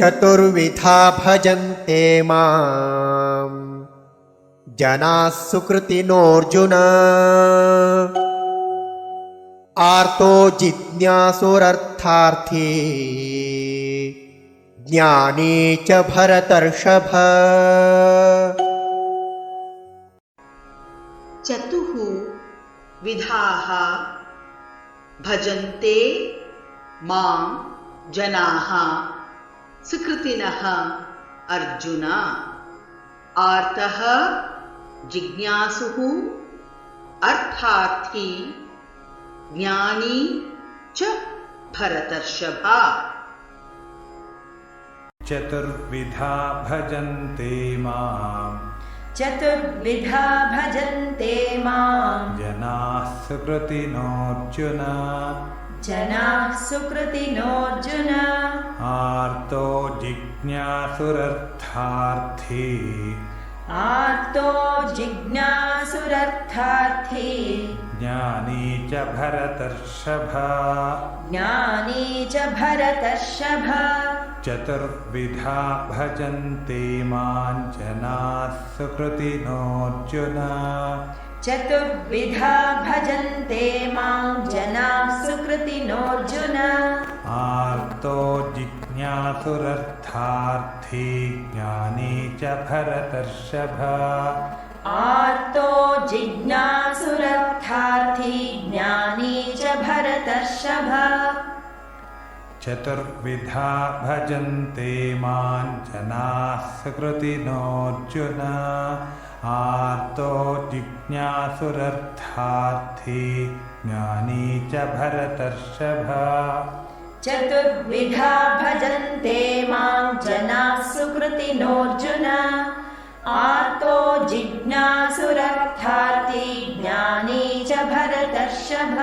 चतुर्विधा भजन्ते माम्। जनाः सुकृतिनोऽर्जुन। आर्तो जिज्ञासुरर्थार्थी। ज्ञानी च भरतर्षभ। चतुः विधाः भजन्ते मां जनाः सुकृतिनः अर्जुन। आर्तः जिज्ञासुः अर्थार्थी ज्ञानी च भरतर्षभा। चतुर्विधा भजन्ते माम्। चतुर्विधा भजन्ते माम्। जनाः सुकृतिनोऽर्जुन। जनाः सुकृतिनोऽर्जुन। आर्तो जिज्ञासुरर्थार्थी। आर्तो जिज्ञासुरर्थार्थी। ज्ञानी च भरतर्षभ। ज्ञानी च भरतर्षभ। चतुर्विधा भजन्ते माँ जनाः सुकृतिनोऽर्जुन। चतुर्विधा भजन्ते जिज्ञासुरर्थार्थी ज्ञानी च भरतर्षभ। आर्तो जिज्ञासुरर्थार्थी ज्ञानी च भरतर्षभ। चतुर्विधा भजन्ते मां जनाः सुकृतिनोऽर्जुन आर्तो जिज्ञासुरर्थार्थी ज्ञानी च भरतर्षभ चतुर्विधा भजन्ते मां जनाः सुकृतिनोऽर्जुन आर्तो जिज्ञासुरर्थार्थी ज्ञानी च भरतर्षभ